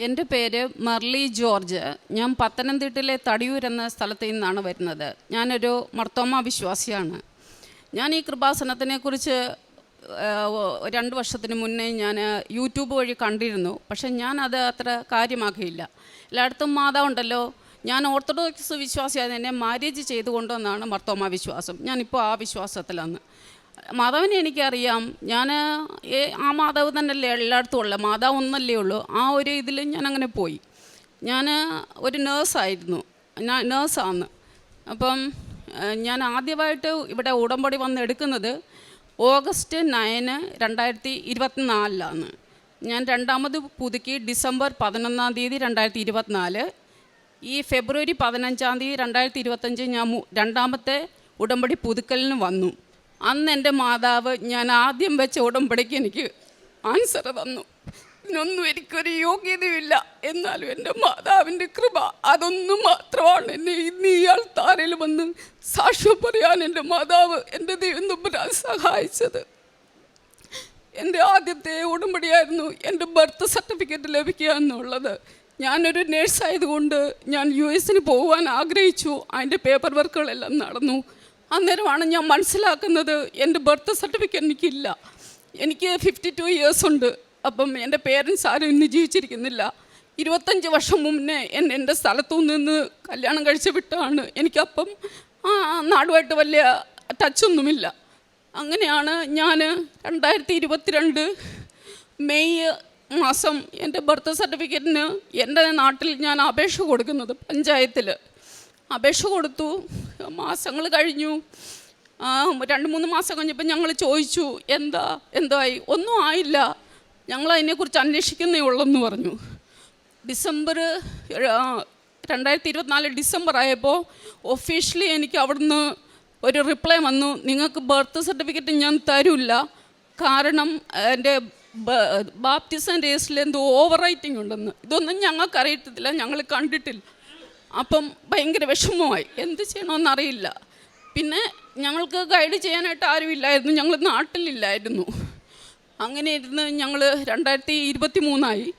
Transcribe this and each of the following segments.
എന്റെ പേര് മർലി ജോർജ്. ഞാൻ പത്തനംതിട്ടയിലെ തടിയൂർ എന്ന സ്ഥലത്തു നിന്നാണ് വരുന്നത്. ഞാനൊരു മർത്തോമ വിശ്വാസിയാണ്. ഞാൻ ഈ കൃപാസനത്തിനെക്കുറിച്ച് രണ്ട് വർഷത്തിന് മുന്നേ ഞാൻ യൂട്യൂബ് വഴി കണ്ടിരുന്നു. പക്ഷെ അത് അത്ര കാര്യമാക്കിയില്ല. എല്ലായിടത്തും മാതാവുണ്ടല്ലോ. ഞാൻ ഓർത്തഡോക്സ് വിശ്വാസിയായത് എന്നെ മാരേജ് ചെയ്തുകൊണ്ടെന്നാണ് മർത്തോമ വിശ്വാസം. ഞാനിപ്പോൾ ആ വിശ്വാസത്തിലാണ്. മാതാവിനെ എനിക്കറിയാം. ഞാൻ ആ മാതാവ് തന്നെയല്ലേ എല്ലായിടത്തും ഉള്ള മാതാവ് ഒന്നല്ലേ ഉള്ളൂ. ആ ഒരു ഇതിൽ ഞാൻ അങ്ങനെ പോയി. ഞാൻ ഒരു നേഴ്സായിരുന്നു. ഞാൻ നേഴ്സാണ് അപ്പം ഞാൻ ആദ്യമായിട്ട് ഇവിടെ ഉടമ്പടി വന്ന് എടുക്കുന്നത് ഓഗസ്റ്റ് നയന് രണ്ടായിരത്തി ഇരുപത്തിനാലിലാണ്. ഞാൻ രണ്ടാമത് പുതുക്കി ഡിസംബർ പതിനൊന്നാം തീയതി രണ്ടായിരത്തി ഇരുപത്തിനാല്. ഈ ഫെബ്രുവരി പതിനഞ്ചാം തീയതി രണ്ടായിരത്തി ഇരുപത്തഞ്ച് ഞാൻ രണ്ടാമത്തെ ഉടമ്പടി പുതുക്കലിന് വന്നു. അന്ന് എന്റെ മാതാവ് ഞാൻ ആദ്യം വെച്ച ഉടമ്പടിക്ക് എനിക്ക് ആൻസർ തന്നു. ഇതിനൊന്നും എനിക്കൊരു യോഗ്യതയില്ല എന്നാലും എന്റെ മാതാവിന്റെ കൃപ അതൊന്നും മാത്രമാണ്. എന്നെ ഇന്ന് ഇയാൾ താരയിൽ വന്ന് സാക്ഷ്യം പറയാൻ എന്റെ മാതാവ് എന്റെ ദൈവം തമ്പുരാൻ സഹായിച്ചത്. എന്റെ ആദ്യത്തെ ഉടമ്പടിയായിരുന്നു എന്റെ ബർത്ത് സർട്ടിഫിക്കറ്റ് ലഭിക്കുക എന്നുള്ളത്. ഞാനൊരു നേഴ്സായതുകൊണ്ട് ഞാൻ യു എസിന് പോകാൻ ആഗ്രഹിച്ചു. അതിന്റെ പേപ്പർ വർക്കുകളെല്ലാം നടന്നു. അന്നേരമാണ് ഞാൻ മനസ്സിലാക്കുന്നത് എന്റെ ബർത്ത് സർട്ടിഫിക്കറ്റ് എനിക്കില്ല. എനിക്ക് ഫിഫ്റ്റി ടു ഇയേഴ്സ് ഉണ്ട്. അപ്പം എന്റെ പേരൻസ് ആരും ഇന്ന് ജീവിച്ചിരിക്കുന്നില്ല. ഇരുപത്തഞ്ച് വർഷം മുന്നേ എന്നെ എന്റെ സ്ഥലത്തു നിന്ന് കല്യാണം കഴിച്ച് വിട്ടാണ്. എനിക്കപ്പം ആ നാടുമായിട്ട് വലിയ ടച്ചൊന്നുമില്ല അങ്ങനെയാണ് ഞാൻ രണ്ടായിരത്തി ഇരുപത്തിരണ്ട് മെയ് മാസം എന്റെ ബർത്ത് സർട്ടിഫിക്കറ്റിന് എന്റെ നാട്ടിൽ ഞാൻ അപേക്ഷ കൊടുക്കുന്നത് പഞ്ചായത്തിൽ അപേക്ഷ കൊടുത്തു. മാസങ്ങൾ കഴിഞ്ഞു. രണ്ട് മൂന്ന് മാസം കഴിഞ്ഞപ്പോൾ ഞങ്ങൾ ചോദിച്ചു എന്താ? എന്തായി? ഒന്നും ആയില്ല. ഞങ്ങൾ അതിനെക്കുറിച്ച് അന്വേഷിക്കുന്നേ ഉള്ളെന്ന് പറഞ്ഞു. ഡിസംബർ രണ്ടായിരത്തി ഇരുപത്തിനാല് ഡിസംബർ ആയപ്പോൾ ഒഫീഷ്യലി എനിക്ക് അവിടുന്ന് ഒരു റിപ്ലൈ വന്നു. നിങ്ങൾക്ക് ബർത്ത് സർട്ടിഫിക്കറ്റ് ഞാൻ തരില്ല. കാരണം എന്റെ ബാപ്റ്റിസം രജിസ്റ്ററിൽ എന്തോ ഓവർ റൈറ്റിംഗ് ഉണ്ടെന്ന്. ഇതൊന്നും ഞങ്ങൾക്ക് അറിയത്തില്ല ഞങ്ങൾ കണ്ടിട്ടില്ല. അപ്പം ഭയങ്കര വിഷമമായി. എന്ത് ചെയ്യണമെന്നറിയില്ല പിന്നെ ഞങ്ങൾക്ക് ഗൈഡ് ചെയ്യാനായിട്ട് ആരുമില്ലായിരുന്നു. ഞങ്ങൾ നാട്ടിലില്ലായിരുന്നു. അങ്ങനെ ഇരുന്ന് ഞങ്ങൾ രണ്ടായിരത്തി ഇരുപത്തി മൂന്നായി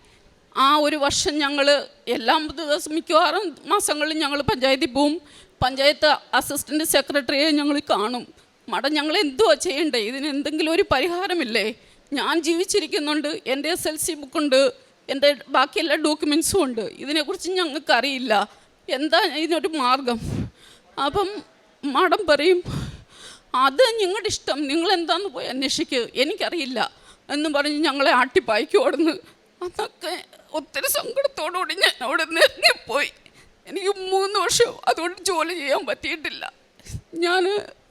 ആ ഒരു വർഷം ഞങ്ങൾ എല്ലാ ദിവസം മിക്കവാറും മാസങ്ങളിൽ ഞങ്ങൾ പഞ്ചായത്തിൽ പോവും. പഞ്ചായത്ത് അസിസ്റ്റന്റ് സെക്രട്ടറിയെ ഞങ്ങൾ കാണും. മടം ഞങ്ങൾ എന്തുവാ ചെയ്യണ്ടേ? ഇതിന് എന്തെങ്കിലും ഒരു പരിഹാരമില്ലേ? ഞാൻ ജീവിച്ചിരിക്കുന്നുണ്ട്. എന്റെ എസ് എൽ സി ബുക്കുണ്ട് എന്റെ ബാക്കി എല്ലാ ഡോക്യുമെൻസും ഉണ്ട്. ഇതിനെക്കുറിച്ച് ഞങ്ങൾക്ക് അറിയില്ല എന്താ ഇതിനൊരു മാർഗം? അപ്പം മാഡം പറയും അത് നിങ്ങളുടെ ഇഷ്ടം. നിങ്ങൾ എന്താന്ന് പോയി അന്വേഷിക്കുക എനിക്കറിയില്ല. എന്ന് പറഞ്ഞ് ഞങ്ങളെ ആട്ടിപ്പായ്ക്ക് ഓടുന്നു അതൊക്കെ ഒത്തിരി സങ്കടത്തോടുകൂടി ഞാൻ അവിടെ നിന്ന് ഇറങ്ങിപ്പോയി. എനിക്ക് മൂന്ന് വർഷം അതുകൊണ്ട് ജോലി ചെയ്യാൻ പറ്റിയിട്ടില്ല. ഞാൻ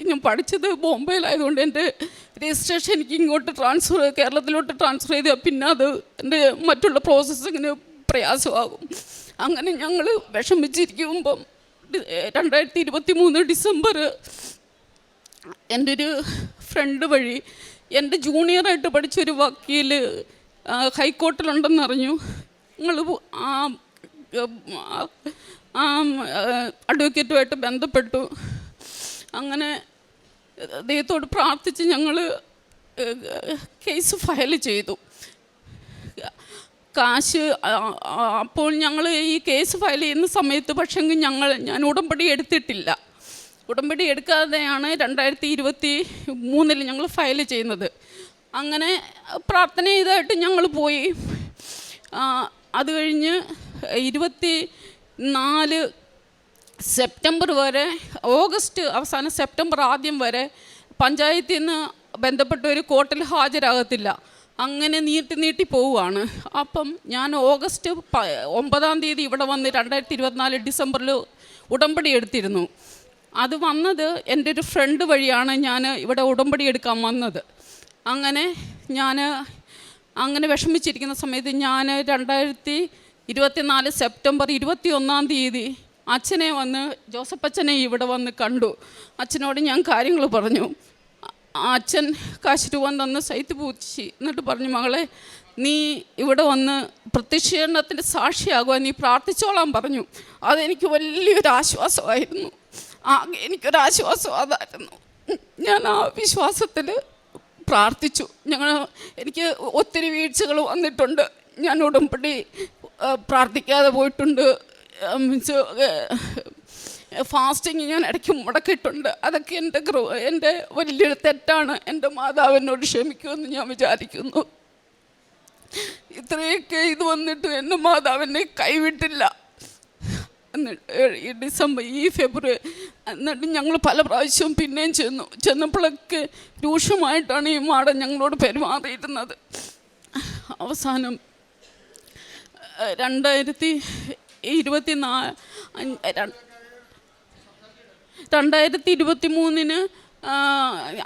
ഞാൻ പഠിച്ചത് ബോംബെയിലായതുകൊണ്ട് എന്റെ രജിസ്ട്രേഷൻ എനിക്ക് ഇങ്ങോട്ട് ട്രാൻസ്ഫർ കേരളത്തിലോട്ട് ട്രാൻസ്ഫർ ചെയ്താൽ പിന്നെ അത് എന്റെ മറ്റുള്ള പ്രോസസ്സിങ്ങിന് പ്രയാസമാകും. അങ്ങനെ ഞങ്ങൾ വിഷമിച്ചിരിക്കുമ്പം രണ്ടായിരത്തി ഇരുപത്തി മൂന്ന് ഡിസംബർ എന്റെ ഒരു ഫ്രണ്ട് വഴി എന്റെ ജൂനിയറായിട്ട് പഠിച്ചൊരു വക്കീൽ ഹൈക്കോർട്ടിലുണ്ടെന്നറിഞ്ഞു. നിങ്ങൾ ആ അഡ്വക്കേറ്റുമായിട്ട് ബന്ധപ്പെട്ടു. അങ്ങനെ ദൈവത്തോട് പ്രാർത്ഥിച്ച് ഞങ്ങൾ കേസ് ഫയൽ ചെയ്തു. കാശ് അപ്പോൾ ഞങ്ങൾ ഈ കേസ് ഫയൽ ചെയ്യുന്ന സമയത്ത് പക്ഷെങ്കിൽ ഞങ്ങൾ ഞാൻ ഉടമ്പടി എടുത്തിട്ടില്ല. ഉടമ്പടി എടുക്കാതെയാണ് രണ്ടായിരത്തി ഇരുപത്തി മൂന്നിൽ ഞങ്ങൾ ഫയൽ ചെയ്യുന്നത്. അങ്ങനെ പ്രാർത്ഥന ചെയ്തായിട്ട് ഞങ്ങൾ പോയി. അത് കഴിഞ്ഞ് ഇരുപത്തി നാല് സെപ്റ്റംബർ വരെ ഓഗസ്റ്റ് അവസാനം സെപ്റ്റംബർ ആദ്യം വരെ പഞ്ചായത്തിൽ നിന്ന് ബന്ധപ്പെട്ട ഒരു കോർട്ടിൽ ഹാജരാകത്തില്ല. അങ്ങനെ നീട്ടി നീട്ടി പോവുകയാണ്. അപ്പം ഞാൻ ഓഗസ്റ്റ് ഒമ്പതാം തീയതി ഇവിടെ വന്ന് രണ്ടായിരത്തി ഇരുപത്തിനാല് ഡിസംബറിൽ ഉടമ്പടി എടുത്തിരുന്നു. അത് വന്നത് എന്റെ ഒരു ഫ്രണ്ട് വഴിയാണ് ഞാൻ ഇവിടെ ഉടമ്പടി എടുക്കാൻ വന്നത്. അങ്ങനെ ഞാൻ അങ്ങനെ വിഷമിച്ചിരിക്കുന്ന സമയത്ത് ഞാൻ രണ്ടായിരത്തി ഇരുപത്തിനാല് സെപ്റ്റംബർ ഇരുപത്തി ഒന്നാം തീയതി അച്ഛനെ വന്ന് ജോസഫ് അച്ഛനെ ഇവിടെ വന്ന് കണ്ടു. അച്ഛനോട് ഞാൻ കാര്യങ്ങൾ പറഞ്ഞു. അച്ഛൻ കാശ് രൂപ തന്ന് സൈത്ത് പൂച്ചി. എന്നിട്ട് പറഞ്ഞു മകളെ നീ ഇവിടെ വന്ന് പ്രത്യക്ഷീകരണത്തിന്റെ സാക്ഷിയാകുക നീ പ്രാർത്ഥിച്ചോളാൻ പറഞ്ഞു. അതെനിക്ക് വലിയൊരു ആശ്വാസമായിരുന്നു. ആകെ എനിക്കൊരാശ്വാസം അതായിരുന്നു ഞാൻ ആ വിശ്വാസത്തിൽ പ്രാർത്ഥിച്ചു. ഞങ്ങൾ എനിക്ക് ഒത്തിരി വീഴ്ചകൾ വന്നിട്ടുണ്ട്. ഞാൻ ഉടമ്പടി പ്രാർത്ഥിക്കാതെ പോയിട്ടുണ്ട്. മീൻസ് ഫാസ്റ്റിങ് ഞാൻ ഇടയ്ക്ക് മുടക്കിയിട്ടുണ്ട്. അതൊക്കെ എന്റെ ഗ്രോ എന്റെ വലിയൊരു തെറ്റാണ്. എന്റെ മാതാവിനോട് ക്ഷമിക്കുമെന്ന് ഞാൻ വിചാരിക്കുന്നു. ഇത്രയൊക്കെ ഇത് വന്നിട്ട് എന്റെ മാതാവിനെ കൈവിട്ടില്ല. എന്നിട്ട് ഈ ഡിസംബർ ഈ ഫെബ്രുവരി എന്നിട്ട് ഞങ്ങൾ പല പ്രാവശ്യവും പിന്നെയും ചെന്നു. ചെന്നപ്പോഴൊക്കെ രൂക്ഷമായിട്ടാണ് ഈ മാടൻ ഞങ്ങളോട് പെരുമാറിയിരുന്നത്. അവസാനം രണ്ടായിരത്തി ഇരുപത്തി നാ രണ്ടായിരത്തി ഇരുപത്തി മൂന്നിന്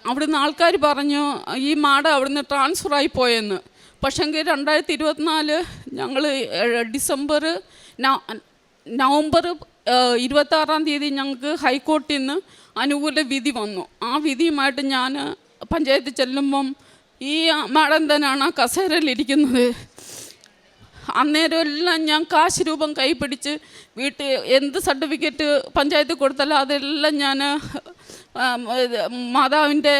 അവിടുന്ന് ആൾക്കാർ പറഞ്ഞു ഈ മാട അവിടുന്ന് ട്രാൻസ്ഫർ ആയി പോയെന്ന്. പക്ഷെങ്കിൽ രണ്ടായിരത്തി ഇരുപത്തിനാല് ഞങ്ങൾ ഡിസംബർ നവംബർ ഇരുപത്താറാം തീയതി ഞങ്ങൾക്ക് ഹൈക്കോർട്ടിൽ നിന്ന് അനുകൂല വിധി വന്നു. ആ വിധിയുമായിട്ട് ഞാൻ പഞ്ചായത്തിൽ ചെല്ലുമ്പം ഈ മാഡം തന്നെയാണ് കസേരയിലിരിക്കുന്നത് അന്നേരം എല്ലാം ഞാൻ കാശ് രൂപം കൈപ്പിടിച്ച് വീട്ടിൽ എന്ത് സർട്ടിഫിക്കറ്റ് പഞ്ചായത്തിൽ കൊടുത്താലും അതെല്ലാം ഞാൻ മാതാവിന്റെ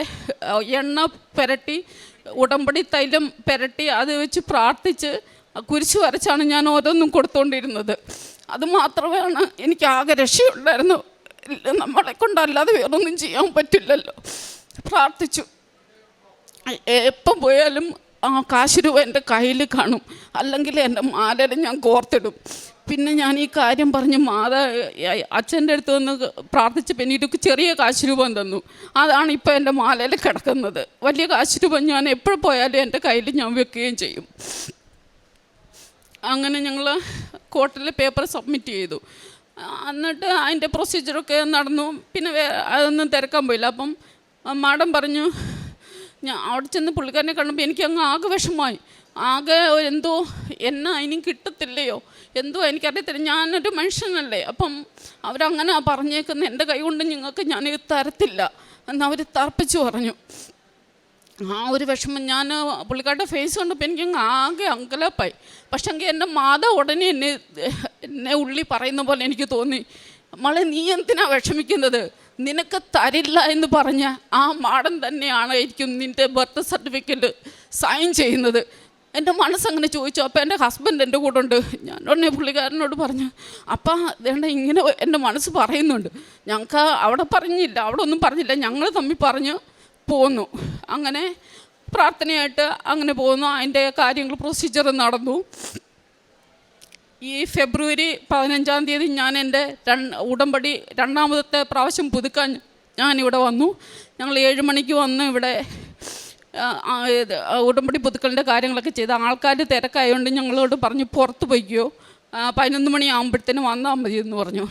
എണ്ണ പുരട്ടി ഉടമ്പടി തൈലം പുരട്ടി അത് വെച്ച് പ്രാർത്ഥിച്ച് കുരിശ് വരച്ചാണ് ഞാൻ ഓരോന്നും കൊടുത്തുകൊണ്ടിരുന്നത് അത് മാത്രമാണ് എനിക്ക് ആകെ രക്ഷയുണ്ടായിരുന്നു. നമ്മളെ കൊണ്ടല്ലാതെ വേറൊന്നും ചെയ്യാൻ പറ്റില്ലല്ലോ. പ്രാർത്ഥിച്ചു. എപ്പം പോയാലും ആ കാശ് രൂപ എന്റെ കയ്യിൽ കാണും. അല്ലെങ്കിൽ എന്റെ മാലയിൽ ഞാൻ കോർത്തിടും. പിന്നെ ഞാൻ ഈ കാര്യം പറഞ്ഞ് മാതാ അച്ഛന്റെ അടുത്ത് വന്ന് പ്രാർത്ഥിച്ച് പിന്നെ ഇതൊക്കെ ചെറിയ കാശ് രൂപം തന്നു. അതാണ് ഇപ്പോൾ എന്റെ മാലയിൽ കിടക്കുന്നത്. വലിയ കാശ് രൂപം ഞാൻ എപ്പോൾ പോയാലും എന്റെ കയ്യിൽ ഞാൻ വെക്കുകയും ചെയ്യും. അങ്ങനെ ഞങ്ങൾ കോർട്ടിൽ പേപ്പർ സബ്മിറ്റ് ചെയ്തു. എന്നിട്ട് അതിന്റെ പ്രൊസീജിയറൊക്കെ നടന്നു. പിന്നെ അതൊന്നും തിരക്കാൻ പോയില്ല. അപ്പം മാഡം പറഞ്ഞു ഞാൻ അവിടെ ചെന്ന് പുള്ളിക്കാരനെ കണ്ടപ്പോൾ എനിക്ക് അങ്ങ് ആകെ വിഷമമായി. ആകെ എന്തോ എന്നാ ഇനിയും കിട്ടത്തില്ലയോ? എന്തോ എനിക്കറിയത്തില്ല. ഞാനൊരു മനുഷ്യനല്ലേ. അപ്പം അവരങ്ങനെ പറഞ്ഞേക്കുന്ന എന്റെ കൈ കൊണ്ട് നിങ്ങൾക്ക് ഞാൻ തരത്തില്ല എന്ന് അവർ തർപ്പിച്ചു പറഞ്ഞു. ആ ഒരു വിഷമം ഞാൻ പുള്ളിക്കാരുടെ ഫേസ് കണ്ടപ്പോൾ എനിക്ക് ആകെ അങ്കലപ്പായി. പക്ഷെ എങ്കിൽ എന്റെ മാത ഉടനെ എന്നെ എന്നെ ഉള്ളി പറയുന്ന പോലെ എനിക്ക് തോന്നി. മോളെ നീ എന്തിനാ വിഷമിക്കുന്നത്? നിനക്ക് തരില്ല എന്ന് പറഞ്ഞ ആ മാടൻ തന്നെയാണായിരിക്കും നിന്റെ ബർത്ത് സർട്ടിഫിക്കറ്റ് സൈൻ ചെയ്യുന്നത്. എന്റെ മനസ്സങ്ങനെ ചോദിച്ചു അപ്പോൾ എന്റെ ഹസ്ബൻഡ് എന്റെ കൂടെ ഉണ്ട്. ഞാൻ ഉടനെ പുള്ളിക്കാരനോട് പറഞ്ഞു അപ്പം വേണ്ട ഇങ്ങനെ എന്റെ മനസ്സ് പറയുന്നുണ്ട്. ഞങ്ങൾക്ക് അവിടെ പറഞ്ഞില്ല അവിടെ ഒന്നും പറഞ്ഞില്ല ഞങ്ങൾ തമ്മിൽ പറഞ്ഞ് പോന്നു. അങ്ങനെ പ്രാർത്ഥനയായിട്ട് അങ്ങനെ പോകുന്നു അതിന്റെ കാര്യങ്ങൾ പ്രൊസീജിയർ നടന്നു. ഈ ഫെബ്രുവരി പതിനഞ്ചാം തീയതി ഞാൻ എന്റെ ഉടമ്പടി രണ്ടാമത്തെ പ്രാവശ്യം പുതുക്കാൻ ഞാനിവിടെ വന്നു. ഞങ്ങൾ ഏഴ് മണിക്ക് വന്ന് ഇവിടെ ഉടമ്പടി പുതുക്കലിന്റെ കാര്യങ്ങളൊക്കെ ചെയ്ത്. ആൾക്കാർ തിരക്കായതുകൊണ്ട് ഞങ്ങളോട് പറഞ്ഞു പുറത്ത് പോയിക്കോ. പതിനൊന്ന് മണിയാകുമ്പോഴത്തേനും വന്നാൽ മതി എന്ന് പറഞ്ഞു.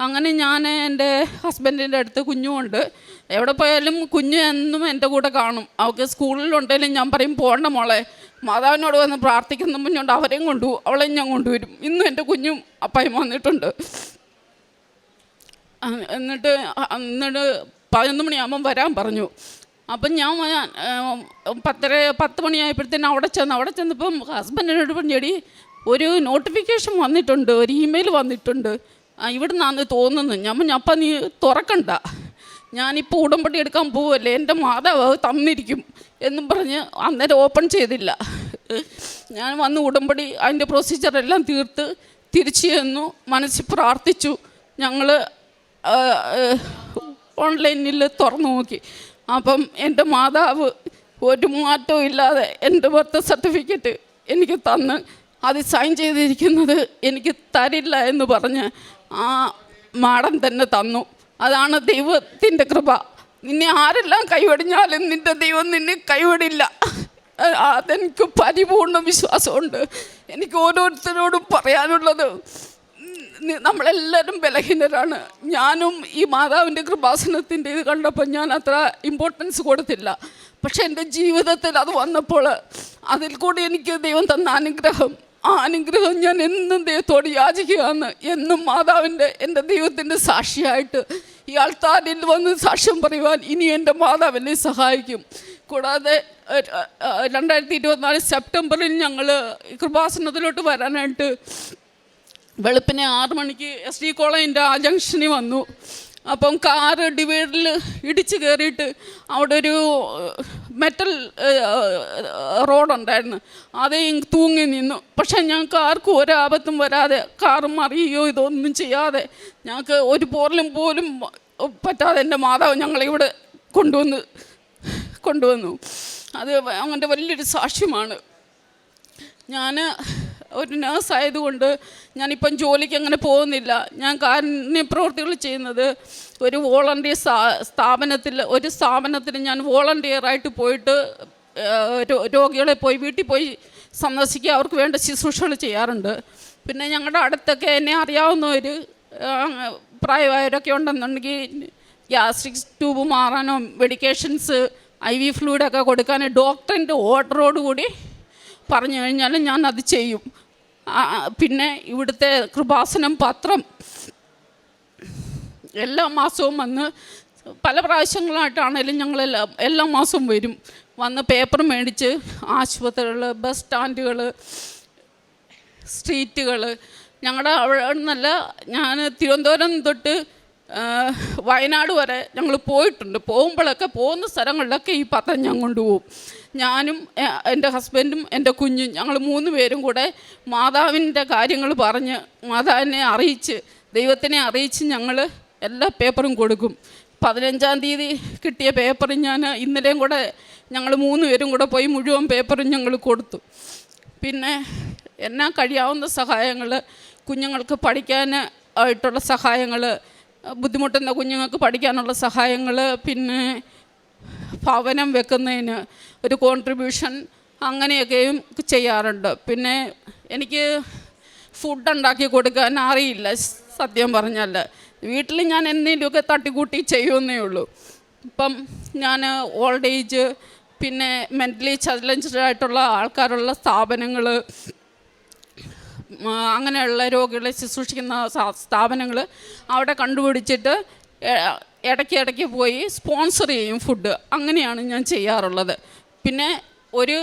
അങ്ങനെ ഞാൻ എന്റെ ഹസ്ബൻഡിന്റെ അടുത്ത് കുഞ്ഞുമുണ്ട്. എവിടെ പോയാലും കുഞ്ഞു എന്നും എന്റെ കൂടെ കാണും. അവൾക്ക് സ്കൂളിലുണ്ടെങ്കിലും ഞാൻ പറയും പോകണ്ട മോളെ. മാതാവിനോട് വന്ന് പ്രാർത്ഥിക്കുന്ന മുന്നോണ്ട് അവരെയും കൊണ്ടുപോകും അവളെയും ഞാൻ കൊണ്ടുവരും. ഇന്നും എന്റെ കുഞ്ഞും അപ്പായും വന്നിട്ടുണ്ട്. എന്നിട്ട് എന്നിട്ട് പതിനൊന്ന് മണിയാകുമ്പം വരാൻ പറഞ്ഞു. അപ്പം ഞാൻ പത്തര പത്ത് മണിയായപ്പോഴത്തേനും അവിടെ ചെന്ന് അവിടെ ചെന്നപ്പം ഹസ്ബൻഡിനോട് പറഞ്ഞടി ഒരു നോട്ടിഫിക്കേഷൻ വന്നിട്ടുണ്ട്. ഒരു ഇമെയിൽ വന്നിട്ടുണ്ട്. ആ, ഇവിടുന്നാന്ന് തോന്നുന്നു. ഞാൻ ഞപ്പ നീ തുറക്കണ്ട. ഞാനിപ്പോൾ ഉടമ്പടി എടുക്കാൻ പോവല്ലേ? എന്റെ മാതാവ് തന്നിരിക്കും എന്നും പറഞ്ഞ് അന്നേരം ഓപ്പൺ ചെയ്തില്ല. ഞാൻ വന്ന് ഉടമ്പടി അതിന്റെ പ്രൊസീജിയറെല്ലാം തീർത്ത് തിരിച്ചു ചെന്നു. മനസ്സിൽ പ്രാർത്ഥിച്ചു. ഞങ്ങൾ ഓൺലൈനിൽ തുറന്നു നോക്കി. അപ്പം എന്റെ മാതാവ് ഒരു മാറ്റവും ഇല്ലാതെ എന്റെ ബർത്ത് സർട്ടിഫിക്കറ്റ് എനിക്ക് തന്ന്. അത് സൈൻ ചെയ്തിരിക്കുന്നത് എനിക്ക് തരില്ല എന്ന് പറഞ്ഞ് ആ മാടൻ തന്നെ തന്നു. അതാണ് ദൈവത്തിന്റെ കൃപ. നിന്നെ ആരെല്ലാം കൈവടിഞ്ഞാലും നിന്റെ ദൈവം നിന്നെ കൈവടില്ല. അതെനിക്ക് പരിപൂർണ വിശ്വാസമുണ്ട്. എനിക്ക് ഓരോരുത്തരോടും പറയാനുള്ളത് നമ്മളെല്ലാവരും ബലഹീനരാണ്. ഞാനും ഈ മാതാവിന്റെ കൃപാസനത്തിന്റെ ഇത് കണ്ടപ്പോൾ ഞാൻ അത്ര ഇമ്പോർട്ടൻസ് കൊടുത്തില്ല. പക്ഷെ എന്റെ ജീവിതത്തിൽ അത് വന്നപ്പോൾ അതിൽ കൂടി എനിക്ക് ദൈവം തന്ന അനുഗ്രഹം. ആ അനുഗ്രഹം ഞാൻ എന്നും ദൈവത്തോട് യാചിക്കുകയാണ്. എന്നും മാതാവിന്റെ എന്റെ ദൈവത്തിന്റെ സാക്ഷിയായിട്ട് ഈ ആൾത്താരിൽ വന്ന് സാക്ഷ്യം പറയുവാൻ ഇനി എന്റെ മാതാവ് എന്നെ സഹായിക്കും. കൂടാതെ രണ്ടായിരത്തി ഇരുപത്തിനാല് സെപ്റ്റംബറിൽ ഞങ്ങൾ കൃപാസനത്തിലോട്ട് വരാനായിട്ട് വെളുപ്പിനെ ആറ് മണിക്ക് എസ് ഡി കോളേജിന്റെ ആ ജംഗ്ഷനിൽ വന്നു. അപ്പം കാറ് ഡിവൈഡറിൽ ഇടിച്ച് കയറിയിട്ട് അവിടെ ഒരു മെറ്റൽ റോഡുണ്ടായിരുന്നു അതേ തൂങ്ങി നിന്നു. പക്ഷേ ഞങ്ങൾക്ക് ആർക്കും ഒരാപത്തും വരാതെ കാറ് മറിയുകയോ ഇതൊന്നും ചെയ്യാതെ ഞങ്ങൾക്ക് ഒരു പോറലും പോലും പറ്റാതെ എന്റെ മാതാവ് ഞങ്ങളിവിടെ കൊണ്ടുവന്ന് കൊണ്ടുവന്നു. അത് അങ്ങനത്തെ വലിയൊരു സാക്ഷ്യമാണ്. ഞാൻ ഒരു നേഴ്സ് ആയതുകൊണ്ട് ഞാനിപ്പം ജോലിക്ക് അങ്ങനെ പോകുന്നില്ല. ഞാൻ കാരുണ്യ പ്രവൃത്തികൾ ചെയ്യുന്നത് ഒരു വോളണ്ടിയർ സ്ഥാപനത്തിൽ ഒരു സ്ഥാപനത്തിൽ ഞാൻ വോളണ്ടിയറായിട്ട് പോയിട്ട് രോഗികളെ പോയി വീട്ടിൽ പോയി സന്ദർശിക്കുക അവർക്ക് വേണ്ട ശുശ്രൂഷകൾ ചെയ്യാറുണ്ട്. പിന്നെ ഞങ്ങളുടെ അടുത്തൊക്കെ എന്നെ അറിയാവുന്നവർ പ്രായമായവരൊക്കെ ഉണ്ടെന്നുണ്ടെങ്കിൽ ഗ്യാസ്ട്രിക് ട്യൂബ് മാറാനോ മെഡിക്കേഷൻസ് ഐ വി ഫ്ലൂയിഡൊക്കെ കൊടുക്കാനോ ഡോക്ടറിന്റെ ഓർഡറോടുകൂടി പറഞ്ഞു കഴിഞ്ഞാൽ ഞാൻ അത് ചെയ്യും. പിന്നെ ഇവിടുത്തെ കൃപാസനം പത്രം എല്ലാ മാസവും വന്ന് പല പ്രാവശ്യങ്ങളായിട്ടാണേലും ഞങ്ങൾ എല്ലാ എല്ലാ മാസവും വരും. വന്ന് പേപ്പർ മേടിച്ച് ആശുപത്രികൾ ബസ് സ്റ്റാൻഡുകൾ സ്ട്രീറ്റുകൾ. ഞങ്ങളുടെ അവിടെ നിന്നല്ല ഞാൻ തിരുവനന്തപുരം തൊട്ട് വയനാട് വരെ ഞങ്ങൾ പോയിട്ടുണ്ട്. പോകുമ്പോഴൊക്കെ പോകുന്ന സ്ഥലങ്ങളിലൊക്കെ ഈ പത്രം ഞാൻ കൊണ്ടുപോകും. ഞാനും എന്റെ ഹസ്ബൻഡും എന്റെ കുഞ്ഞും ഞങ്ങൾ മൂന്ന് പേരും കൂടെ മാതാവിന്റെ കാര്യങ്ങൾ പറഞ്ഞ് മാതാവിനെ അറിയിച്ച് ദൈവത്തിനെ അറിയിച്ച് ഞങ്ങൾ എല്ലാ പേപ്പറും കൊടുക്കും. പതിനഞ്ചാം തീയതി കിട്ടിയ പേപ്പർ ഞാൻ ഇന്നലെയും കൂടെ ഞങ്ങൾ മൂന്ന് പേരും കൂടെ പോയി മുഴുവൻ പേപ്പറും ഞങ്ങൾ കൊടുത്തു. പിന്നെ എന്നാ കഴിയാവുന്ന സഹായങ്ങൾ കുഞ്ഞുങ്ങൾക്ക് പഠിക്കാൻ ആയിട്ടുള്ള സഹായങ്ങൾ ബുദ്ധിമുട്ടുന്ന കുഞ്ഞുങ്ങൾക്ക് പഠിക്കാനുള്ള സഹായങ്ങൾ പിന്നെ ഭവനം വെക്കുന്നതിന് ഒരു കോൺട്രിബ്യൂഷൻ അങ്ങനെയൊക്കെയും ചെയ്യാറുണ്ട്. പിന്നെ എനിക്ക് ഫുഡ് ഉണ്ടാക്കി കൊടുക്കാൻ അറിയില്ല സത്യം പറഞ്ഞാൽ. വീട്ടിൽ ഞാൻ എന്തെങ്കിലുമൊക്കെ തട്ടിക്കൂട്ടി ചെയ്യുമെന്നേ ഉള്ളൂ. ഇപ്പം ഞാൻ ഓൾഡ് ഏജ് പിന്നെ മെന്റലി ചലഞ്ചഡ് ആയിട്ടുള്ള ആൾക്കാരുള്ള സ്ഥാപനങ്ങൾ അങ്ങനെയുള്ള രോഗികളെ ശുശ്രൂഷിക്കുന്ന സ്ഥാപനങ്ങൾ അവിടെ കണ്ടുപിടിച്ചിട്ട് ഇടയ്ക്ക് ഇടയ്ക്ക് പോയി സ്പോൺസർ ചെയ്യും ഫുഡ്. അങ്ങനെയാണ് ഞാൻ ചെയ്യാറുള്ളത്. പിന്നെ ഒരു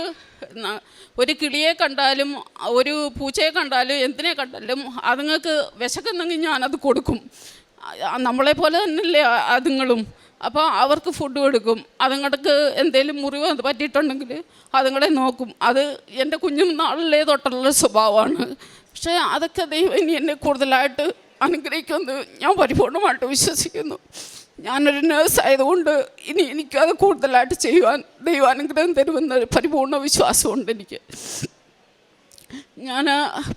ഒരു കിളിയെ കണ്ടാലും ഒരു പൂച്ചയെ കണ്ടാലും എന്തിനെ കണ്ടാലും അതുങ്ങൾക്ക് വിശക്കുന്നെങ്കിൽ ഞാനത് കൊടുക്കും. നമ്മളെ പോലെ തന്നെയല്ലേ അതുങ്ങളും. അപ്പോൾ അവർക്ക് ഫുഡ് കൊടുക്കും. അതുങ്ങൾക്ക് എന്തെങ്കിലും മുറിവ് പറ്റിയിട്ടുണ്ടെങ്കിൽ അതുങ്ങളെ നോക്കും. അത് എന്റെ കുഞ്ഞു നാളിലേ തൊട്ടുള്ള സ്വഭാവമാണ്. പക്ഷേ അതൊക്കെ ദൈവം ഇനി എന്നെ കൂടുതലായിട്ട് അനുഗ്രഹിക്കുമെന്ന് ഞാൻ പരിപൂർണമായിട്ട് വിശ്വസിക്കുന്നു. ഞാനൊരു നേഴ്സ് ആയതുകൊണ്ട് ഇനി എനിക്കത് കൂടുതലായിട്ട് ചെയ്യുവാൻ ദൈവാനുഗ്രഹം തരുമെന്ന ഒരു പരിപൂർണ വിശ്വാസമുണ്ട് എനിക്ക്. ഞാൻ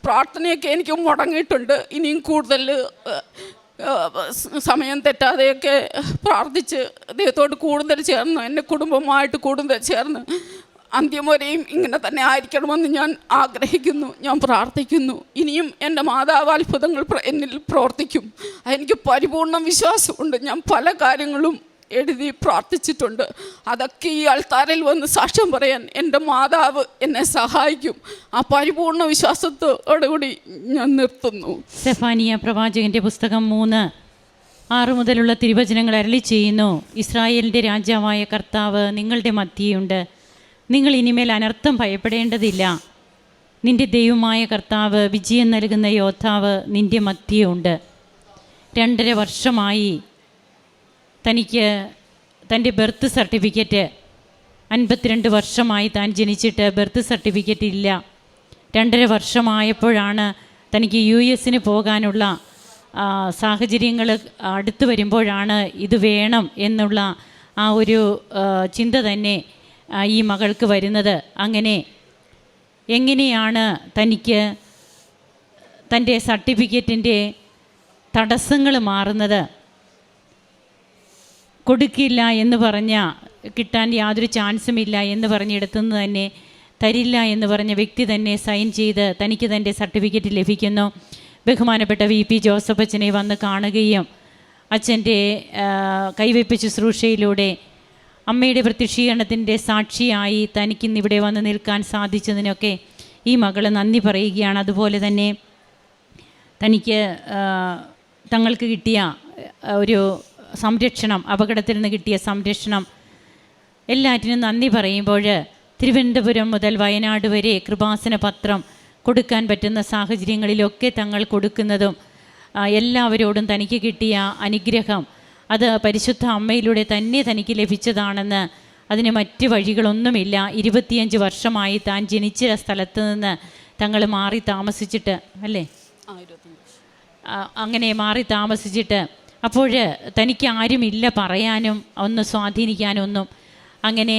പ്രാർത്ഥനയൊക്കെ എനിക്ക് മുടങ്ങിയിട്ടുണ്ട്. ഇനിയും കൂടുതൽ സമയം തെറ്റാതെയൊക്കെ പ്രാർത്ഥിച്ച് ദൈവത്തോട് കൂടുതൽ ചേർന്ന് എന്റെ കുടുംബമായിട്ട് കൂടുതൽ ചേർന്ന് അന്ത്യം വരെയും ഇങ്ങനെ തന്നെ ആയിരിക്കണമെന്ന് ഞാൻ ആഗ്രഹിക്കുന്നു. ഞാൻ പ്രാർത്ഥിക്കുന്നു. ഇനിയും എന്റെ മാതാവ് അത്ഭുതങ്ങൾ എന്നിൽ പ്രവർത്തിക്കും. എനിക്ക് പരിപൂർണ വിശ്വാസമുണ്ട്. ഞാൻ പല കാര്യങ്ങളും എഴുതി പ്രാർത്ഥിച്ചിട്ടുണ്ട്. അതൊക്കെ ഈ ആൾത്താരിൽ വന്ന് സാക്ഷ്യം പറയാൻ എന്റെ മാതാവ് എന്നെ സഹായിക്കും. ആ പരിപൂർണ വിശ്വാസത്തോടുകൂടി ഞാൻ നിർത്തുന്നു. സെഫാനിയ പ്രവാചകന്റെ പുസ്തകം മൂന്ന് ആറു മുതലുള്ള തിരുവചനങ്ങൾ അരളി ചെയ്യുന്നു. ഇസ്രായേലിന്റെ രാജാവായ കർത്താവ് നിങ്ങളുടെ മധ്യയുണ്ട്. നിങ്ങൾ ഇനിമേൽ അനർത്ഥം ഭയപ്പെടേണ്ടതില്ല. നിന്റെ ദൈവമായ കർത്താവ് വിജയം നൽകുന്ന യോദ്ധാവ് നിന്റെ മധ്യയുണ്ട് രണ്ടര വർഷമായി തനിക്ക് തന്റെ ബർത്ത് സർട്ടിഫിക്കറ്റ് അൻപത്തിരണ്ട് വർഷമായി താൻ ജനിച്ചിട്ട് ബർത്ത് സർട്ടിഫിക്കറ്റ് ഇല്ല. രണ്ടര വർഷമായപ്പോഴാണ് തനിക്ക് യു എസിന് പോകാനുള്ള സാഹചര്യങ്ങൾ അടുത്ത് വരുമ്പോഴാണ് ഇത് വേണം എന്നുള്ള ആ ഒരു ചിന്ത തന്നെ ഈ മകൾക്ക് വരുന്നത്. അങ്ങനെ എങ്ങനെയാണ് തനിക്ക് തന്റെ സർട്ടിഫിക്കറ്റിന്റെ തടസ്സങ്ങൾ മാറുന്നത്? കൊടുക്കില്ല എന്ന് പറഞ്ഞ കിട്ടാൻ യാതൊരു ചാൻസും ഇല്ല എന്ന് പറഞ്ഞിടത്തുനിന്ന് തന്നെ തരില്ല എന്ന് പറഞ്ഞ വ്യക്തി തന്നെ സൈൻ ചെയ്ത് തനിക്ക് തന്റെ സർട്ടിഫിക്കറ്റ് ലഭിക്കുന്നു. ബഹുമാനപ്പെട്ട വി പി ജോസഫ് അച്ഛനെ വന്ന് കാണുകയും അച്ഛന്റെ കൈവയ്പ് ശുശ്രൂഷയിലൂടെ അമ്മയുടെ പ്രത്യക്ഷീകരണത്തിന്റെ സാക്ഷിയായി തനിക്കിന്നിവിടെ വന്ന് നിൽക്കാൻ സാധിച്ചതിനൊക്കെ ഈ മകൾ നന്ദി പറയുകയാണ്. അതുപോലെ തന്നെ തനിക്ക് തങ്ങൾക്ക് കിട്ടിയ ഒരു സംരക്ഷണം അപകടത്തിൽ നിന്ന് കിട്ടിയ സംരക്ഷണം എല്ലാറ്റിനും നന്ദി പറയുമ്പോൾ തിരുവനന്തപുരം മുതൽ വയനാട് വരെ കൃപാസന പത്രം കൊടുക്കാൻ പറ്റുന്ന സാഹചര്യങ്ങളിലൊക്കെ തങ്ങൾ കൊടുക്കുന്നതും എല്ലാവരോടും തനിക്ക് കിട്ടിയ അനുഗ്രഹം അത് പരിശുദ്ധ അമ്മയിലൂടെ തന്നെ തനിക്ക് ലഭിച്ചതാണെന്ന് അതിന് മറ്റ് വഴികളൊന്നുമില്ല. ഇരുപത്തിയഞ്ച് വർഷമായി താൻ ജനിച്ച സ്ഥലത്ത് നിന്ന് തങ്ങൾ മാറി താമസിച്ചിട്ട് അല്ലേ? അങ്ങനെ മാറി താമസിച്ചിട്ട് അപ്പോൾ തനിക്ക് ആരുമില്ല പറയാനും ഒന്ന് സ്വാധീനിക്കാനും ഒന്നും അങ്ങനെ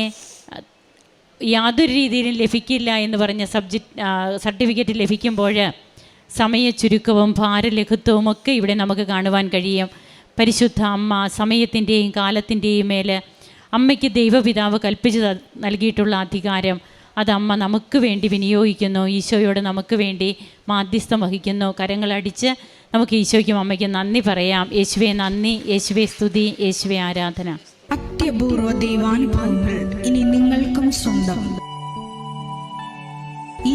യാതൊരു രീതിയിലും ലഭിക്കില്ല എന്ന് പറഞ്ഞ സബ്ജക്റ്റ് സർട്ടിഫിക്കറ്റ് ലഭിക്കുമ്പോൾ സമയ ചുരുക്കവും ഭാരലഘുത്വവും ഒക്കെ ഇവിടെ നമുക്ക് കാണുവാൻ കഴിയും. പരിശുദ്ധ അമ്മ സമയത്തിന്റെയും കാലത്തിന്റെയും മേൽ അമ്മയ്ക്ക് ദൈവപിതാവ് കൽപ്പിച്ച് നൽകിയിട്ടുള്ള അധികാരം അത് അമ്മ നമുക്ക് വേണ്ടി വിനിയോഗിക്കുന്നു. ഈശോയോട് നമുക്ക് വേണ്ടി മാധ്യസ്ഥം വഹിക്കുന്നു. കരങ്ങളടിച്ച് നമുക്ക് ഈശോയ്ക്കും അമ്മയ്ക്കും നന്ദി പറയാം. യേശുവെ നന്ദി യേശുവെ സ്തുതി യേശുവെ ആരാധന. അത്യപൂർവ ദൈവാനുഭവങ്ങൾ ഇനി നിങ്ങൾക്കും സ്വന്തം. ഈ